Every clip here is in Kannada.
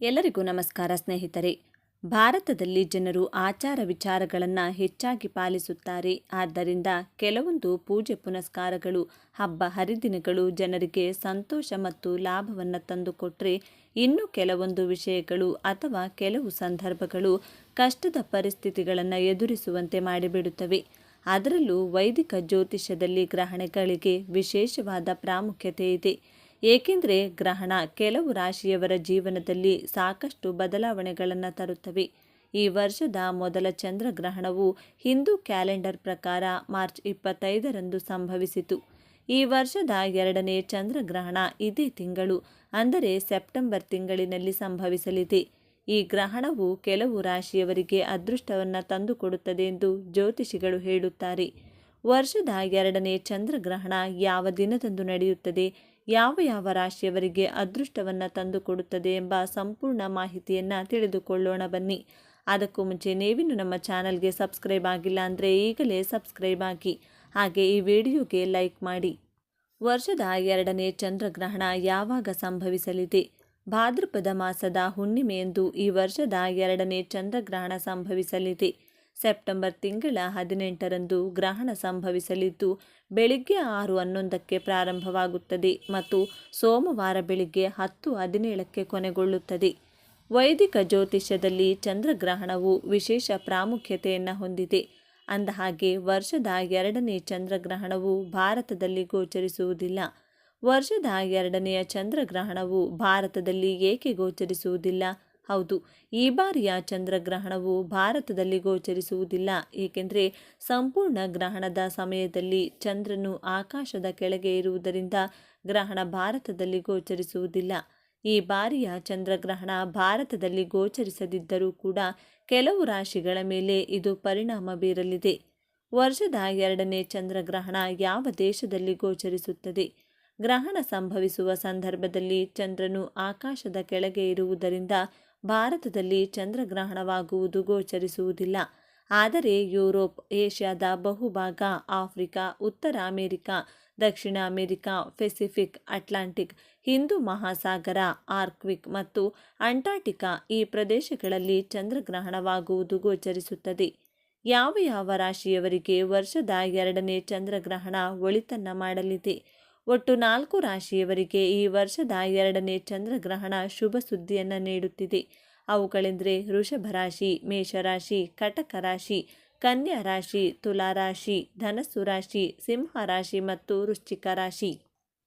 ಎಲ್ಲರಿಗೂ ನಮಸ್ಕಾರ ಸ್ನೇಹಿತರೆ. ಭಾರತದಲ್ಲಿ ಜನರು ಆಚಾರ ವಿಚಾರಗಳನ್ನು ಹೆಚ್ಚಾಗಿ ಪಾಲಿಸುತ್ತಾರೆ. ಆದ್ದರಿಂದ ಕೆಲವೊಂದು ಪೂಜೆ ಪುನಸ್ಕಾರಗಳು, ಹಬ್ಬ ಹರಿದಿನಗಳು ಜನರಿಗೆ ಸಂತೋಷ ಮತ್ತು ಲಾಭವನ್ನು ತಂದುಕೊಟ್ಟರೆ ಇನ್ನು ಕೆಲವೊಂದು ವಿಷಯಗಳು ಅಥವಾ ಕೆಲವು ಸಂದರ್ಭಗಳು ಕಷ್ಟದ ಪರಿಸ್ಥಿತಿಗಳನ್ನು ಎದುರಿಸುವಂತೆ ಮಾಡಿಬಿಡುತ್ತವೆ. ಅದರಲ್ಲೂ ವೈದಿಕ ಜ್ಯೋತಿಷ್ಯದಲ್ಲಿ ಗ್ರಹಣಗಳಿಗೆ ವಿಶೇಷವಾದ ಪ್ರಾಮುಖ್ಯತೆ ಇದೆ. ಏಕೆಂದರೆ ಗ್ರಹಣ ಕೆಲವು ರಾಶಿಯವರ ಜೀವನದಲ್ಲಿ ಸಾಕಷ್ಟು ಬದಲಾವಣೆಗಳನ್ನು ತರುತ್ತವೆ. ಈ ವರ್ಷದ ಮೊದಲ ಚಂದ್ರಗ್ರಹಣವು ಹಿಂದೂ ಕ್ಯಾಲೆಂಡರ್ ಪ್ರಕಾರ ಮಾರ್ಚ್ ಇಪ್ಪತ್ತೈದರಂದು ಸಂಭವಿಸಿತು. ಈ ವರ್ಷದ ಎರಡನೇ ಚಂದ್ರಗ್ರಹಣ ಇದೇ ತಿಂಗಳು, ಅಂದರೆ ಸೆಪ್ಟೆಂಬರ್ ತಿಂಗಳಿನಲ್ಲಿ ಸಂಭವಿಸಲಿದೆ. ಈ ಗ್ರಹಣವು ಕೆಲವು ರಾಶಿಯವರಿಗೆ ಅದೃಷ್ಟವನ್ನು ತಂದುಕೊಡುತ್ತದೆ ಎಂದು ಜ್ಯೋತಿಷಿಗಳು ಹೇಳುತ್ತಾರೆ. ವರ್ಷದ ಎರಡನೇ ಚಂದ್ರಗ್ರಹಣ ಯಾವ ದಿನದಂದು ನಡೆಯುತ್ತದೆ? ಯಾವ ಯಾವ ರಾಶಿಯವರಿಗೆ ಅದೃಷ್ಟವನ್ನು ತಂದುಕೊಡುತ್ತದೆ ಎಂಬ ಸಂಪೂರ್ಣ ಮಾಹಿತಿಯನ್ನು ತಿಳಿದುಕೊಳ್ಳೋಣ ಬನ್ನಿ. ಅದಕ್ಕೂ ಮುಂಚೆ ನೀವಿನ್ನು ನಮ್ಮ ಚಾನಲ್ಗೆ ಸಬ್ಸ್ಕ್ರೈಬ್ ಆಗಿಲ್ಲ ಅಂದರೆ ಈಗಲೇ ಸಬ್ಸ್ಕ್ರೈಬ್ ಆಗಿ, ಹಾಗೆ ಈ ವಿಡಿಯೋಗೆ ಲೈಕ್ ಮಾಡಿ. ವರ್ಷದ ಎರಡನೇ ಚಂದ್ರಗ್ರಹಣ ಯಾವಾಗ ಸಂಭವಿಸಲಿದೆ? ಭಾದ್ರಪದ ಮಾಸದ ಹುಣ್ಣಿಮೆಯಂದು ಈ ವರ್ಷದ ಎರಡನೇ ಚಂದ್ರಗ್ರಹಣ ಸಂಭವಿಸಲಿದೆ. ಸೆಪ್ಟೆಂಬರ್ ತಿಂಗಳ ಹದಿನೆಂಟರಂದು ಗ್ರಹಣ ಸಂಭವಿಸಲಿದ್ದು, ಬೆಳಿಗ್ಗೆ ಆರು ಹನ್ನೊಂದಕ್ಕೆ ಪ್ರಾರಂಭವಾಗುತ್ತದೆ ಮತ್ತು ಸೋಮವಾರ ಬೆಳಿಗ್ಗೆ ಹತ್ತು ಹದಿನೇಳಕ್ಕೆ ಕೊನೆಗೊಳ್ಳುತ್ತದೆ. ವೈದಿಕ ಜ್ಯೋತಿಷ್ಯದಲ್ಲಿ ಚಂದ್ರಗ್ರಹಣವು ವಿಶೇಷ ಪ್ರಾಮುಖ್ಯತೆಯನ್ನು ಹೊಂದಿದೆ. ಅಂದಹಾಗೆ, ವರ್ಷದ ಎರಡನೇ ಚಂದ್ರಗ್ರಹಣವು ಭಾರತದಲ್ಲಿ ಗೋಚರಿಸುವುದಿಲ್ಲ. ವರ್ಷದ ಎರಡನೆಯ ಚಂದ್ರಗ್ರಹಣವು ಭಾರತದಲ್ಲಿ ಏಕೆ ಗೋಚರಿಸುವುದಿಲ್ಲ? ಹೌದು, ಈ ಬಾರಿಯ ಚಂದ್ರಗ್ರಹಣವು ಭಾರತದಲ್ಲಿ ಗೋಚರಿಸುವುದಿಲ್ಲ, ಏಕೆಂದರೆ ಸಂಪೂರ್ಣ ಗ್ರಹಣದ ಸಮಯದಲ್ಲಿ ಚಂದ್ರನು ಆಕಾಶದ ಕೆಳಗೆ ಇರುವುದರಿಂದ ಗ್ರಹಣ ಭಾರತದಲ್ಲಿ ಗೋಚರಿಸುವುದಿಲ್ಲ. ಈ ಬಾರಿಯ ಚಂದ್ರಗ್ರಹಣ ಭಾರತದಲ್ಲಿ ಗೋಚರಿಸದಿದ್ದರೂ ಕೂಡ ಕೆಲವು ರಾಶಿಗಳ ಮೇಲೆ ಇದು ಪರಿಣಾಮ ಬೀರಲಿದೆ. ವರ್ಷದ ಎರಡನೇ ಚಂದ್ರಗ್ರಹಣ ಯಾವ ದೇಶದಲ್ಲಿ ಗೋಚರಿಸುತ್ತದೆ? ಗ್ರಹಣ ಸಂಭವಿಸುವ ಸಂದರ್ಭದಲ್ಲಿ ಚಂದ್ರನು ಆಕಾಶದ ಕೆಳಗೆ ಇರುವುದರಿಂದ ಭಾರತದಲ್ಲಿ ಚಂದ್ರಗ್ರಹಣವಾಗುವುದು ಗೋಚರಿಸುವುದಿಲ್ಲ. ಆದರೆ ಯುರೋಪ್, ಏಷ್ಯಾದ ಬಹುಭಾಗ, ಆಫ್ರಿಕಾ, ಉತ್ತರ ಅಮೆರಿಕ, ದಕ್ಷಿಣ ಅಮೆರಿಕ, ಪೆಸಿಫಿಕ್, ಅಟ್ಲಾಂಟಿಕ್, ಹಿಂದೂ ಮಹಾಸಾಗರ, ಆರ್ಕ್ವಿಕ್ ಮತ್ತು ಅಂಟಾರ್ಟಿಕಾ ಈ ಪ್ರದೇಶಗಳಲ್ಲಿ ಚಂದ್ರಗ್ರಹಣವಾಗುವುದು ಗೋಚರಿಸುತ್ತದೆ. ಯಾವ ಯಾವ ರಾಶಿಯವರಿಗೆ ವರ್ಷದ ಎರಡನೇ ಚಂದ್ರಗ್ರಹಣ ಒಳಿತನ್ನ ಮಾಡಲಿದೆ? ಒಟ್ಟು ನಾಲ್ಕು ರಾಶಿಯವರಿಗೆ ಈ ವರ್ಷದ ಎರಡನೇ ಚಂದ್ರಗ್ರಹಣ ಶುಭ ಸುದ್ದಿಯನ್ನು ನೀಡುತ್ತಿದೆ. ಅವುಗಳೆಂದರೆ ವೃಷಭ ರಾಶಿ ಮೇಷರಾಶಿ ಕಟಕ ರಾಶಿ, ಕನ್ಯಾ ರಾಶಿ, ತುಲಾ ರಾಶಿ, ಧನಸ್ಸು ರಾಶಿ, ಸಿಂಹ ರಾಶಿ ಮತ್ತು ವೃಶ್ಚಿಕ ರಾಶಿ.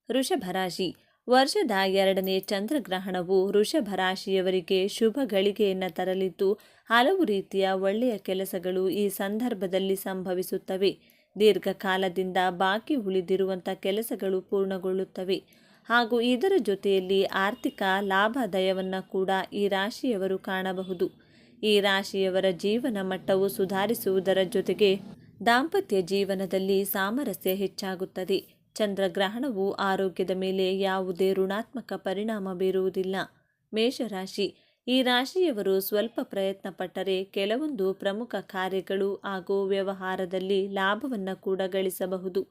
ವೃಷಭ ರಾಶಿ, ವರ್ಷದ ಎರಡನೇ ಚಂದ್ರಗ್ರಹಣವು ವೃಷಭ ರಾಶಿಯವರಿಗೆ ಶುಭ ಗಳಿಗೆಯನ್ನು ತರಲಿದ್ದು, ಹಲವು ರೀತಿಯ ಒಳ್ಳೆಯ ಕೆಲಸಗಳು ಈ ಸಂದರ್ಭದಲ್ಲಿ ಸಂಭವಿಸುತ್ತವೆ. ದೀರ್ಘಕಾಲದಿಂದ ಬಾಕಿ ಉಳಿದಿರುವಂಥ ಕೆಲಸಗಳು ಪೂರ್ಣಗೊಳ್ಳುತ್ತವೆ. ಹಾಗೂ ಇದರ ಜೊತೆಯಲ್ಲಿ ಆರ್ಥಿಕ ಲಾಭದಯವನ್ನು ಕೂಡ ಈ ರಾಶಿಯವರು ಕಾಣಬಹುದು. ಈ ರಾಶಿಯವರ ಜೀವನ ಮಟ್ಟವು ಸುಧಾರಿಸುವುದರ ಜೊತೆಗೆ ದಾಂಪತ್ಯ ಜೀವನದಲ್ಲಿ ಸಾಮರಸ್ಯ ಹೆಚ್ಚಾಗುತ್ತದೆ. ಚಂದ್ರಗ್ರಹಣವು ಆರೋಗ್ಯದ ಮೇಲೆ ಯಾವುದೇ ಋಣಾತ್ಮಕ ಪರಿಣಾಮ ಬೀರುವುದಿಲ್ಲ. ಮೇಷರಾಶಿ ಈ ರಾಶಿಯವರು ಸ್ವಲ್ಪ ಪ್ರಯತ್ನ ಪಟ್ಟರೆ ಕೆಲವೊಂದು ಪ್ರಮುಖ ಕಾರ್ಯಗಳು ಹಾಗೂ ವ್ಯವಹಾರದಲ್ಲಿ ಲಾಭವನ್ನು ಕೂಡ ಗಳಿಸಬಹುದು.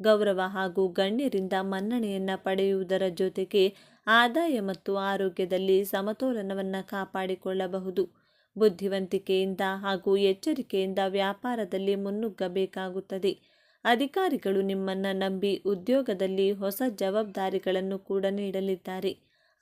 ಗೌರವ ಹಾಗೂ ಗಣ್ಯರಿಂದ ಮನ್ನಣೆಯನ್ನು ಪಡೆಯುವುದರ ಜೊತೆಗೆ ಆದಾಯ ಮತ್ತು ಆರೋಗ್ಯದಲ್ಲಿ ಸಮತೋಲನವನ್ನು ಕಾಪಾಡಿಕೊಳ್ಳಬಹುದು. ಬುದ್ಧಿವಂತಿಕೆಯಿಂದ ಹಾಗೂ ಎಚ್ಚರಿಕೆಯಿಂದ ವ್ಯಾಪಾರದಲ್ಲಿ ಮುನ್ನುಗ್ಗಬೇಕಾಗುತ್ತದೆ. ಅಧಿಕಾರಿಗಳು ನಿಮ್ಮನ್ನು ನಂಬಿ ಉದ್ಯೋಗದಲ್ಲಿ ಹೊಸ ಜವಾಬ್ದಾರಿಗಳನ್ನು ಕೂಡ ನೀಡಲಿದ್ದಾರೆ.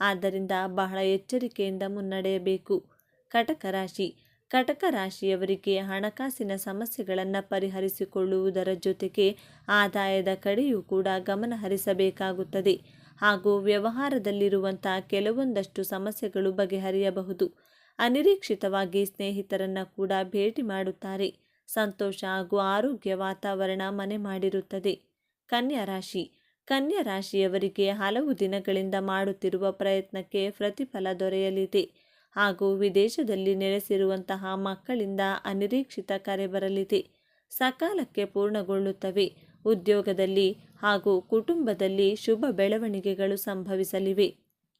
ಆದ್ದರಿಂದ ಬಹಳ ಎಚ್ಚರಿಕೆಯಿಂದ ಮುನ್ನಡೆಯಬೇಕು. ಕಟಕ ರಾಶಿ. ಕಟಕ ರಾಶಿಯವರಿಗೆ ಹಣಕಾಸಿನ ಸಮಸ್ಯೆಗಳನ್ನು ಪರಿಹರಿಸಿಕೊಳ್ಳುವುದರ ಜೊತೆಗೆ ಆದಾಯದ ಕಡೆಯೂ ಕೂಡ ಗಮನ ಹರಿಸಬೇಕಾಗುತ್ತದೆ. ಹಾಗೂ ವ್ಯವಹಾರದಲ್ಲಿರುವಂಥ ಕೆಲವೊಂದಷ್ಟು ಸಮಸ್ಯೆಗಳು ಬಗೆಹರಿಯಬಹುದು. ಅನಿರೀಕ್ಷಿತವಾಗಿ ಸ್ನೇಹಿತರನ್ನು ಕೂಡ ಭೇಟಿ ಮಾಡುತ್ತಾರೆ. ಸಂತೋಷ ಹಾಗೂ ಆರೋಗ್ಯ ವಾತಾವರಣ ಮನೆ ಮಾಡಿರುತ್ತದೆ. ಕನ್ಯಾ ರಾಶಿ. ಕನ್ಯಾ ರಾಶಿಯವರಿಗೆ ಹಲವು ದಿನಗಳಿಂದ ಮಾಡುತ್ತಿರುವ ಪ್ರಯತ್ನಕ್ಕೆ ಪ್ರತಿಫಲ ದೊರೆಯಲಿದೆ. ಹಾಗೂ ವಿದೇಶದಲ್ಲಿ ನೆಲೆಸಿರುವಂತಹ ಮಕ್ಕಳಿಂದ ಅನಿರೀಕ್ಷಿತ ಕರೆ ಬರಲಿದೆ. ಸಕಾಲಕ್ಕೆ ಪೂರ್ಣಗೊಳ್ಳುತ್ತವೆ. ಉದ್ಯೋಗದಲ್ಲಿ ಹಾಗೂ ಕುಟುಂಬದಲ್ಲಿ ಶುಭ ಬೆಳವಣಿಗೆಗಳು ಸಂಭವಿಸಲಿವೆ.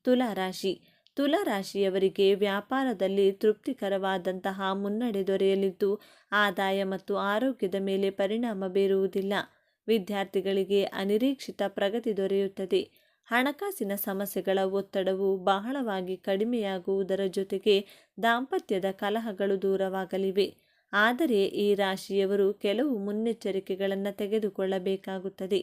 ತುಲಾರಾಶಿ ರಾಶಿ. ತುಲಾ ರಾಶಿಯವರಿಗೆ ವ್ಯಾಪಾರದಲ್ಲಿ ತೃಪ್ತಿಕರವಾದಂತಹ ಮುನ್ನಡೆ ದೊರೆಯಲಿದ್ದು, ಆದಾಯ ಮತ್ತು ಆರೋಗ್ಯದ ಮೇಲೆ ಪರಿಣಾಮ ಬೀರುವುದಿಲ್ಲ. ವಿದ್ಯಾರ್ಥಿಗಳಿಗೆ ಅನಿರೀಕ್ಷಿತ ಪ್ರಗತಿ ದೊರೆಯುತ್ತದೆ. ಹಣಕಾಸಿನ ಸಮಸ್ಯೆಗಳ ಒತ್ತಡವು ಬಹಳವಾಗಿ ಕಡಿಮೆಯಾಗುವುದರ ಜೊತೆಗೆ ದಾಂಪತ್ಯದ ಕಲಹಗಳು ದೂರವಾಗಲಿವೆ. ಆದರೆ ಈ ರಾಶಿಯವರು ಕೆಲವು ಮುನ್ನೆಚ್ಚರಿಕೆಗಳನ್ನು ತೆಗೆದುಕೊಳ್ಳಬೇಕಾಗುತ್ತದೆ.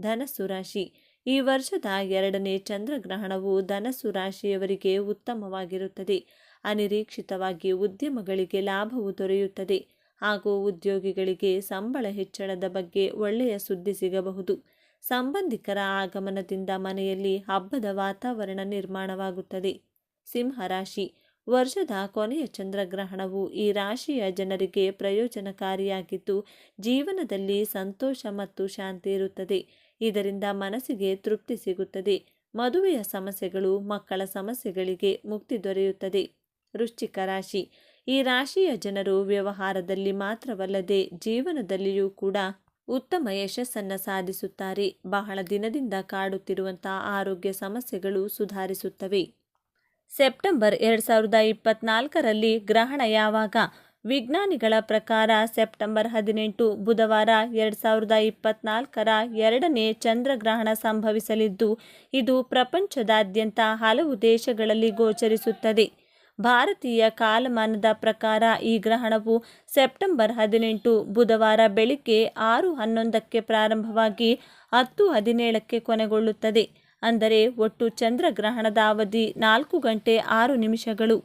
ಧನಸ್ಸು ರಾಶಿ. ಈ ವರ್ಷದ ಎರಡನೇ ಚಂದ್ರಗ್ರಹಣವು ಧನಸ್ಸು ರಾಶಿಯವರಿಗೆ ಉತ್ತಮವಾಗಿರುತ್ತದೆ. ಅನಿರೀಕ್ಷಿತವಾಗಿ ಉದ್ಯಮಗಳಿಗೆ ಲಾಭವು ದೊರೆಯುತ್ತದೆ. ಹಾಗೂ ಉದ್ಯೋಗಿಗಳಿಗೆ ಸಂಬಳ ಹೆಚ್ಚಳದ ಬಗ್ಗೆ ಒಳ್ಳೆಯ ಸುದ್ದಿ ಸಿಗಬಹುದು. ಸಂಬಂಧಿಕರ ಆಗಮನದಿಂದ ಮನೆಯಲ್ಲಿ ಹಬ್ಬದ ವಾತಾವರಣ ನಿರ್ಮಾಣವಾಗುತ್ತದೆ. ಸಿಂಹರಾಶಿ ವರ್ಷದ ಕೊನೆಯ ಚಂದ್ರಗ್ರಹಣವು ಈ ರಾಶಿಯ ಜನರಿಗೆ ಪ್ರಯೋಜನಕಾರಿಯಾಗಿದ್ದು, ಜೀವನದಲ್ಲಿ ಸಂತೋಷ ಮತ್ತು ಶಾಂತಿ ಇರುತ್ತದೆ. ಇದರಿಂದ ಮನಸ್ಸಿಗೆ ತೃಪ್ತಿ ಸಿಗುತ್ತದೆ. ಮದುವೆಯ ಸಮಸ್ಯೆಗಳು ಮಕ್ಕಳ ಸಮಸ್ಯೆಗಳಿಗೆ ಮುಕ್ತಿ ದೊರೆಯುತ್ತದೆ. ವೃಶ್ಚಿಕ ರಾಶಿ. ಈ ರಾಶಿಯ ಜನರು ವ್ಯವಹಾರದಲ್ಲಿ ಮಾತ್ರವಲ್ಲದೆ ಜೀವನದಲ್ಲಿಯೂ ಕೂಡ ಉತ್ತಮ ಯಶಸ್ಸನ್ನು ಸಾಧಿಸುತ್ತಾರೆ. ಬಹಳ ದಿನದಿಂದ ಕಾಡುತ್ತಿರುವಂತಹ ಆರೋಗ್ಯ ಸಮಸ್ಯೆಗಳು ಸುಧಾರಿಸುತ್ತವೆ. ಸೆಪ್ಟೆಂಬರ್ ಎರಡು ಸಾವಿರದ ಇಪ್ಪತ್ನಾಲ್ಕರಲ್ಲಿ ಗ್ರಹಣ ಯಾವಾಗ? ವಿಜ್ಞಾನಿಗಳ ಪ್ರಕಾರ ಸೆಪ್ಟೆಂಬರ್ ಹದಿನೆಂಟು ಬುಧವಾರ ಎರಡು ಸಾವಿರದ ಇಪ್ಪತ್ನಾಲ್ಕರ ಎರಡನೇ ಚಂದ್ರಗ್ರಹಣ ಸಂಭವಿಸಲಿದ್ದು, ಇದು ಪ್ರಪಂಚದಾದ್ಯಂತ ಹಲವು ದೇಶಗಳಲ್ಲಿ ಗೋಚರಿಸುತ್ತದೆ. ಭಾರತೀಯ ಕಾಲಮಾನದ ಪ್ರಕಾರ ಈ ಗ್ರಹಣವು ಸೆಪ್ಟೆಂಬರ್ ಹದಿನೆಂಟು ಬುಧವಾರ ಬೆಳಿಗ್ಗೆ ಆರು ಹನ್ನೊಂದಕ್ಕೆ ಪ್ರಾರಂಭವಾಗಿ ಹತ್ತು ಹದಿನೇಳಕ್ಕೆ ಕೊನೆಗೊಳ್ಳುತ್ತದೆ. ಅಂದರೆ ಒಟ್ಟು ಚಂದ್ರಗ್ರಹಣದ ಅವಧಿ ನಾಲ್ಕು ಗಂಟೆ ಆರು ನಿಮಿಷಗಳು.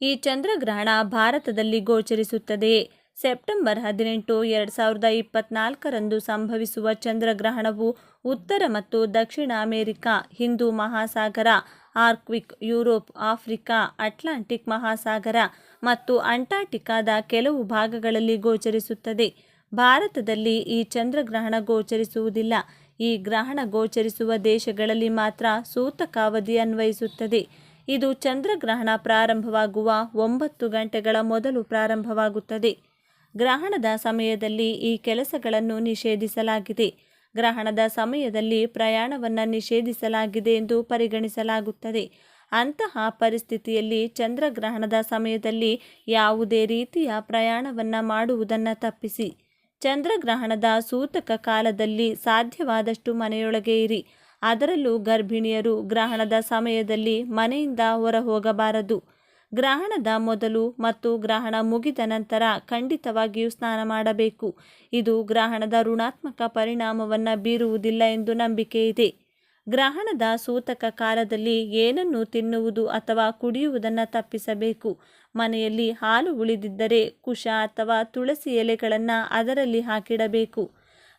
ಈ ಚಂದ್ರಗ್ರಹಣ ಭಾರತದಲ್ಲಿ ಗೋಚರಿಸುತ್ತದೆಯೇ ಸೆಪ್ಟೆಂಬರ್ ಹದಿನೆಂಟು ಎರಡು ಸಾವಿರದ ಇಪ್ಪತ್ನಾಲ್ಕರಂದು ಸಂಭವಿಸುವ ಚಂದ್ರಗ್ರಹಣವು ಉತ್ತರ ಮತ್ತು ದಕ್ಷಿಣ ಅಮೆರಿಕ, ಹಿಂದೂ ಮಹಾಸಾಗರ ಆರ್ಕ್ವಿಕ್, ಯುರೋಪ್, ಆಫ್ರಿಕಾ, ಅಟ್ಲಾಂಟಿಕ್ ಮಹಾಸಾಗರ ಮತ್ತು ಅಂಟಾರ್ಟಿಕಾದ ಕೆಲವು ಭಾಗಗಳಲ್ಲಿ ಗೋಚರಿಸುತ್ತದೆ. ಭಾರತದಲ್ಲಿ ಈ ಚಂದ್ರಗ್ರಹಣ ಗೋಚರಿಸುವುದಿಲ್ಲ. ಈ ಗ್ರಹಣ ಗೋಚರಿಸುವ ದೇಶಗಳಲ್ಲಿ ಮಾತ್ರ ಸೂತಕಾವಧಿ ಅನ್ವಯಿಸುತ್ತದೆ. ಇದು ಚಂದ್ರಗ್ರಹಣ ಪ್ರಾರಂಭವಾಗುವ ಒಂಬತ್ತು ಗಂಟೆಗಳ ಮೊದಲು ಪ್ರಾರಂಭವಾಗುತ್ತದೆ. ಗ್ರಹಣದ ಸಮಯದಲ್ಲಿ ಈ ಕೆಲಸಗಳನ್ನು ನಿಷೇಧಿಸಲಾಗಿದೆ. ಗ್ರಹಣದ ಸಮಯದಲ್ಲಿ ಪ್ರಯಾಣವನ್ನು ನಿಷೇಧಿಸಲಾಗಿದೆ ಎಂದು ಪರಿಗಣಿಸಲಾಗುತ್ತದೆ. ಅಂತಹ ಪರಿಸ್ಥಿತಿಯಲ್ಲಿ ಚಂದ್ರಗ್ರಹಣದ ಸಮಯದಲ್ಲಿ ಯಾವುದೇ ರೀತಿಯ ಪ್ರಯಾಣವನ್ನು ಮಾಡುವುದನ್ನು ತಪ್ಪಿಸಿ. ಚಂದ್ರಗ್ರಹಣದ ಸೂತಕ ಕಾಲದಲ್ಲಿ ಸಾಧ್ಯವಾದಷ್ಟು ಮನೆಯೊಳಗೆ ಇರಿ. ಅದರಲ್ಲೂ ಗರ್ಭಿಣಿಯರು ಗ್ರಹಣದ ಸಮಯದಲ್ಲಿ ಮನೆಯಿಂದ ಹೊರ ಹೋಗಬಾರದು ಗ್ರಹಣದ ಮೊದಲು ಮತ್ತು ಗ್ರಹಣ ಮುಗಿದ ನಂತರ ಖಂಡಿತವಾಗಿಯೂ ಸ್ನಾನ ಮಾಡಬೇಕು. ಇದು ಗ್ರಹಣದ ಋಣಾತ್ಮಕ ಪರಿಣಾಮವನ್ನು ಬೀರುವುದಿಲ್ಲ ಎಂದು ನಂಬಿಕೆ ಇದೆ. ಗ್ರಹಣದ ಸೂತಕ ಕಾಲದಲ್ಲಿ ಏನನ್ನು ತಿನ್ನುವುದು ಅಥವಾ ಕುಡಿಯುವುದನ್ನು ತಪ್ಪಿಸಬೇಕು. ಮನೆಯಲ್ಲಿ ಹಾಲು ಉಳಿದಿದ್ದರೆ ಕುಶ ಅಥವಾ ತುಳಸಿ ಎಲೆಗಳನ್ನು ಅದರಲ್ಲಿ ಹಾಕಿಡಬೇಕು.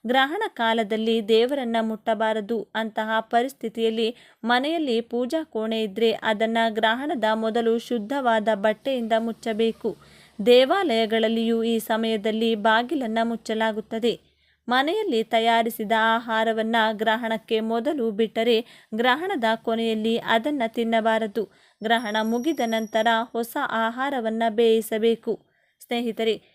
ಗ್ರಹಣ ಕಾಲದಲ್ಲಿ ದೇವರನ್ನ ಮುಟ್ಟಬಾರದು ಅಂತಹ ಪರಿಸ್ಥಿತಿಯಲ್ಲಿ ಮನೆಯಲ್ಲಿ ಪೂಜಾ ಕೋಣೆ ಇದ್ದರೆ ಅದನ್ನು ಗ್ರಹಣದ ಮೊದಲು ಶುದ್ಧವಾದ ಬಟ್ಟೆಯಿಂದ ಮುಚ್ಚಬೇಕು. ದೇವಾಲಯಗಳಲ್ಲಿಯೂ ಈ ಸಮಯದಲ್ಲಿ ಬಾಗಿಲನ್ನು ಮುಚ್ಚಲಾಗುತ್ತದೆ. ಮನೆಯಲ್ಲಿ ತಯಾರಿಸಿದ ಆಹಾರವನ್ನು ಗ್ರಹಣಕ್ಕೆ ಮೊದಲು ಬಿಟ್ಟರೆ ಗ್ರಹಣದ ಕೊನೆಯಲ್ಲಿ ಅದನ್ನು ತಿನ್ನಬಾರದು. ಗ್ರಹಣ ಮುಗಿದ ನಂತರ ಹೊಸ ಆಹಾರವನ್ನು ಬೇಯಿಸಬೇಕು. ಸ್ನೇಹಿತರೆ